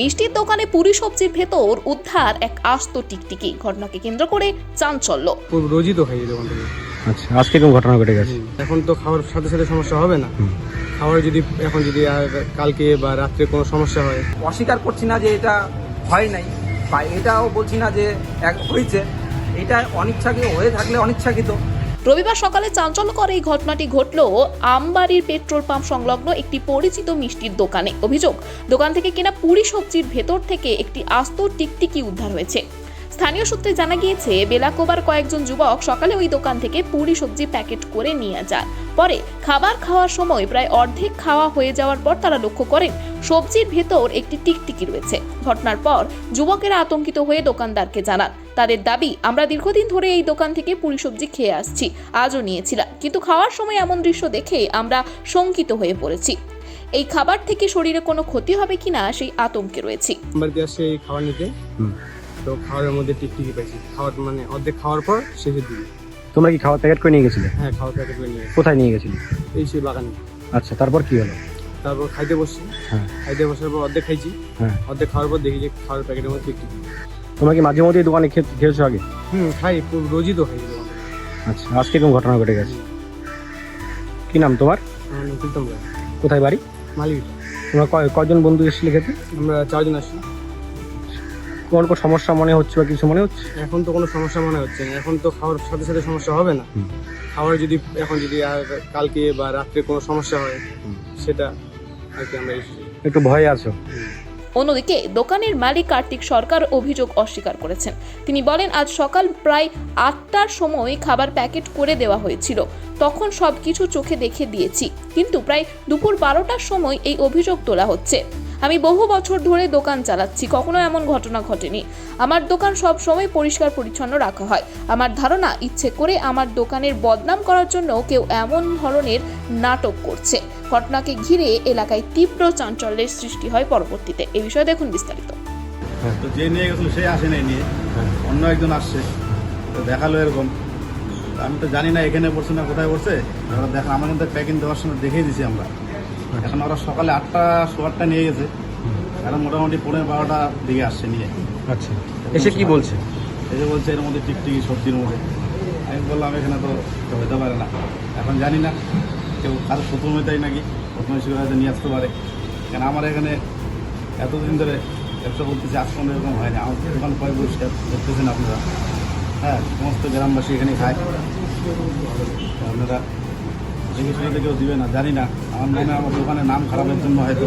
মিষ্টির দোকানে পুরি সবজির ভেতর উদ্ধার এক আস্ত টিকটিকি। ঘটনাকে কেন্দ্র করে চাঞ্চল্য। রোজই তো খাই দোকান থেকে। আচ্ছা আজকে কোন ঘটনা ঘটে গেছে? এখন তো খাওয়ার সাথে সাথে সমস্যা হবে না। খাওয়ার যদি এখন যদি আর কালকে বা রাত্রে কোনো সমস্যা হয়। অস্বীকার করছি না যে এটা হয় নাই বা এটাও বলছি না যে এক হয়েছে। এটা অনিচ্ছাকৃত হয়ে থাকলে অনিচ্ছাকৃত। রবিবার সকালে চাঞ্চল্যকর এই ঘটনাটি ঘটল আমবাড়ির পেট্রোল পাম্প সংলগ্ন একটি পরিচিত মিষ্টির দোকানে অভিযোগ, দোকান থেকে কেনা পুরি সবজির ভেতর থেকে একটি আস্ত টিকটিকি উদ্ধার হয়েছে। স্থানীয় সূত্রে জানা গিয়েছে বেলাকোবার কয়েকজন যুবক সকালে ওই দোকান থেকে পুরি সবজি প্যাকেট করে নিয়ে যান। পরে খাবার খাওয়ার সময় প্রায় অর্ধেক খাওয়া হয়ে যাওয়ার পর তারা লক্ষ্য করেন সবজির ভেতর একটি টিকটিকি রয়েছে। ঘটনার পর যুবকেরা আতঙ্কিত হয়ে দোকানদারকে জানান তাদের দাবি আমরা দীর্ঘদিন ধরে এই দোকান থেকে পুরি সবজি খেয়ে আসছি আজও নিয়েছিলাম। কিন্তু খাওয়ার সময় এমন দৃশ্য দেখে আমরা শঙ্কিত হয়ে পড়েছি। এই খাবার থেকে শরীরে কোনো ক্ষতি হবে কিনা সেই আতঙ্কে রয়েছি। খাবার নিতে। তো খাবারের মধ্যে টিকটিকি পাইছি। খাওয়ার মানে অর্ধেক খাওয়ার পর শেষের দিকে। তোমরা কি খাওয়ার প্যাকেট করে নিয়ে গেছিলে? হ্যাঁ খাওয়ার প্যাকেট করে নিয়ে কোথায় নিয়ে গেছিলে? এই সেই বাগানে। আচ্ছা তারপর কি হলো? তারপর খাইতে বসছি। হ্যাঁ। খাইতে বসার পর অর্ধেক খাইছি। হ্যাঁ। অর্ধেক খাওয়ার পর দেখি যে খাওয়ার প্যাকেটের মধ্যে টিকটিকি তোমরা কি মাঝে মধ্যে দোকানে খেয়েছো আগে? হুম খাই পুরো রোজই তো খাই। আচ্ছা আজকে কোন ঘটনা ঘটে গেছে। কি নাম তোমার? কোথায় বাড়ি? মালিক। তোমরা কয়- কয়জন বন্ধু এসেছিলে খেতে? আমরা চারজন আসছি। কোন কোন সমস্যা মনে হচ্ছে বা কিছু মনে হচ্ছে? এখন তো কোনো সমস্যা মনে হচ্ছে না। এখন তো খাওয়ার সাথে সাথে সমস্যা হবে না। খাওয়ার যদি এখন যদি আর কালকে বা রাত্রে কোনো সমস্যা হয় সেটা আর কি আমরা একটু ভয়ে আছো? অন্যদিকে দোকানের মালিক কার্তিক সরকার অভিযোগ অস্বীকার করেছেন। তিনি বলেন আজ সকাল প্রায় আটটার সময় খাবার প্যাকেট করে দেওয়া হয়েছিল। তখন সব কিছু চোখে দেখে দিয়েছি। কিন্তু প্রায় দুপুর বারোটার সময় এই অভিযোগ তোলা হচ্ছে। আমি বহু বছর ধরে দোকান চালাচ্ছি কখনো এমন ঘটনা ঘটেনি। আমার দোকান সব সময় পরিষ্কার পরিচ্ছন্ন রাখা হয়। আমার ধারণা ইচ্ছে করে আমার দোকানের বদনাম করার জন্য কেউ এমন ধরনের নাটক করছে। ঘটনাকে ঘিরে এলাকায় তীব্র চাঞ্চল্যের সৃষ্টি হয় পরবর্তীতে। এ বিষয়ে দেখুন বিস্তারিত। তো যে নিয়ে গেছিল সে আসে নাই নিয়ে। অন্য একজন আসছে। তো দেখাল এরকম। আমি তো জানি না এখানে পড়ছে না কোথায় পড়ছে। এবার দেখা আমার কিন্তু প্যাকিং দেওয়ার সময় দেখেই দিছি আমরা। এখন ওরা সকালে আটটা সোয়ারটা নিয়ে গেছে। এখন মোটামুটি পনেরো বারোটা দিকে আসছে নিয়ে আচ্ছা। এসে কি বলছে? যে বলছে এর মধ্যে টিকটিকি সবজির মধ্যে। আমি বললাম এখানে তো হতে পারে না। এখন জানি না কেউ কারও প্রথম হইতাই নাকি প্রথম হিসেবে হয়তো নিয়ে আসতে পারে। কেন আমার এখানে এতদিন ধরে ব্যবসা বলতেছি আজ পর্যন্ত এরকম হয়নি। আমার দোকান পরে পরিষ্কার করতেছেন আপনারা। হ্যাঁ সমস্ত গ্রামবাসী এখানে খায়। আপনারা দেখে শুনে কেউ দিবে না জানি না। আমার মনে আমার দোকানের নাম খারাপের জন্য হয়তো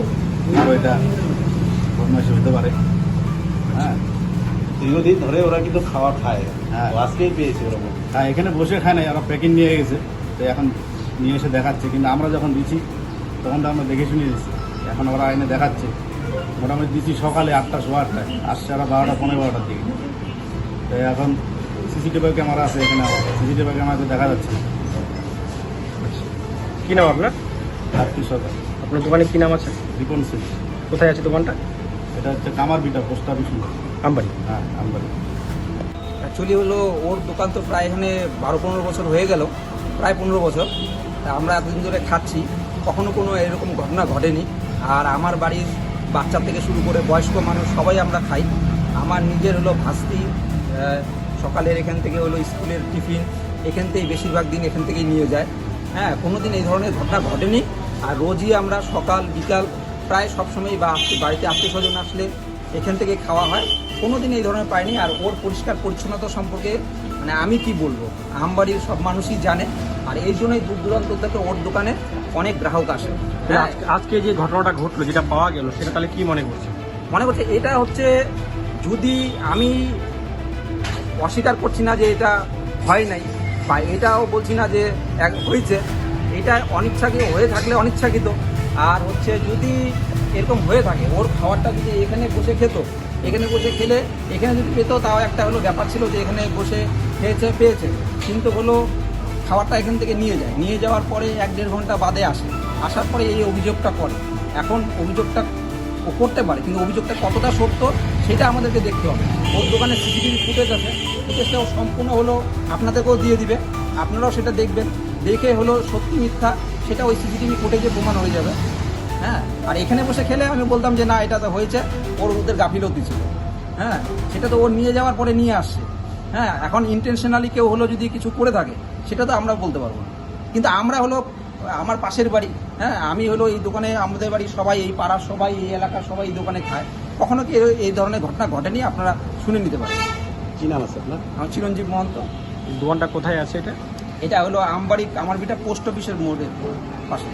এটা বদমাইশি হতে পারে। হ্যাঁ। দীর্ঘদিন ধরে ওরা কিন্তু খাওয়া খায়। হ্যাঁ। আজকেই পেয়েছে ওরকম হ্যাঁ এখানে বসে খায় নাই ওরা প্যাকিং নিয়ে গেছে। তো এখন নিয়ে এসে দেখাচ্ছে কিন্তু আমরা যখন দিচ্ছি তখন তো আমরা দেখে শুনে দিচ্ছি এখন ওরা এনে দেখাচ্ছে। মোটামুটি দিচ্ছি সকালে আটটা সোয়া আটটায়। আসছে ওরা বারোটা পনেরো বারোটার দিকে। তো এখন সিসিটিভি ক্যামেরা আছে এখানে সিসিটিভি ক্যামেরাতে দেখা যাচ্ছে। না। কি নাম আপনার? আর কি সরকার। আপনার দোকানে কি নাম আছে? রিপন সিং কোথায় আছে দোকানটা? এটা হচ্ছে কামার বিটা পোস্ট অফিস আমবাড়ি। হ্যাঁ আমবাড়ি। অ্যাকচুয়ালি হলো ওর দোকান তো প্রায় এখানে বারো পনেরো বছর হয়ে গেল প্রায় পনেরো বছর। তা আমরা এতদিন ধরে খাচ্ছি কখনো কোনো এরকম ঘটনা ঘটেনি। আর আমার বাড়ির বাচ্চা থেকে শুরু করে বয়স্ক মানুষ সবাই আমরা খাই। আমার নিজের হলো ভাস্তি সকালের এখান থেকে হলো স্কুলের টিফিন এখান থেকেই বেশিরভাগ দিন এখান থেকেই নিয়ে যায়। হ্যাঁ কোনো দিন এই ধরনের ঘটনা ঘটেনি। আর রোজই আমরা সকাল বিকাল প্রায় সবসময় বা বাড়িতে আত্মীয় স্বজন আসলে এখান থেকে খাওয়া হয়। কোনো দিন এই ধরনের পাইনি আর ওর পরিষ্কার পরিচ্ছন্নতা সম্পর্কে মানে আমি কি বলব? আমবাড়ির সব মানুষই জানে আর এই জন্যই দূর দূরান্ত থেকে ওর দোকানে অনেক গ্রাহক আসে। হ্যাঁ। আজকে- আজকে যে ঘটনাটা ঘটলো যেটা পাওয়া গেল সেটা তাহলে কি মনে করছে মনে করছে এটা হচ্ছে যদি আমি অস্বীকার করছি না যে এটা হয় নাই বা এটাও বলছি না যে এক হয়েছে এটা অনিচ্ছাকৃত হয়ে থাকলে অনিচ্ছাকৃত আর হচ্ছে যদি এরকম হয়ে থাকে, ওর খাবারটা যদি এখানে বসে খেত, এখানে বসে খেলে, এখানে যদি পেতো, তাও একটা হলো ব্যাপার ছিল যে এখানে বসে খেয়েছে, পেয়েছে। কিন্তু হলো খাবারটা এখান থেকে নিয়ে যায়। নিয়ে যাওয়ার পরে এক দেড় ঘণ্টা বাদে আসে। আসার পরে এই অভিযোগটা করে। এখন অভিযোগটা ও করতে পারে, কিন্তু অভিযোগটা কতটা সত্য সেটা আমাদেরকে দেখতে হবে। ওর দোকানে সিসিটিভি ফুটেজ আছে ফুটেজটাও সম্পূর্ণ হলো আপনাদেরকেও দিয়ে দিবে। আপনারাও সেটা দেখবেন। দেখে হলো সত্যি মিথ্যা সেটা ওই সিসিটিভি ফুটেজে প্রমাণ হয়ে যাবে। হ্যাঁ? আর এখানে বসে খেলে আমি বলতাম যে না এটা তো হয়েছে। ওর ওদের গাফিলতি ছিল। হ্যাঁ? সেটা তো ওর নিয়ে যাওয়ার পরে নিয়ে আসছে। হ্যাঁ? এখন ইন্টেনশনালি কেউ হলো যদি কিছু করে থাকে সেটা তো আমরা বলতে পারব না। কিন্তু আমরা হলো আমার পাশের বাড়ি হ্যাঁ? আমি হলো এই দোকানে আমাদের বাড়ি সবাই এই পাড়ার সবাই এই এলাকার সবাই এই দোকানে খায়। কখনো কি এই- ধরনের ঘটনা ঘটেনি? আপনারা শুনে নিতে পারেন। কি নাম আছে আপনার? আমার চিরঞ্জীব মহন্ত। দোকানটা কোথায় আছে এটা? এটা হলো আমবাড়ি আমার বিটা পোস্ট অফিসের মোড়ের পাশে।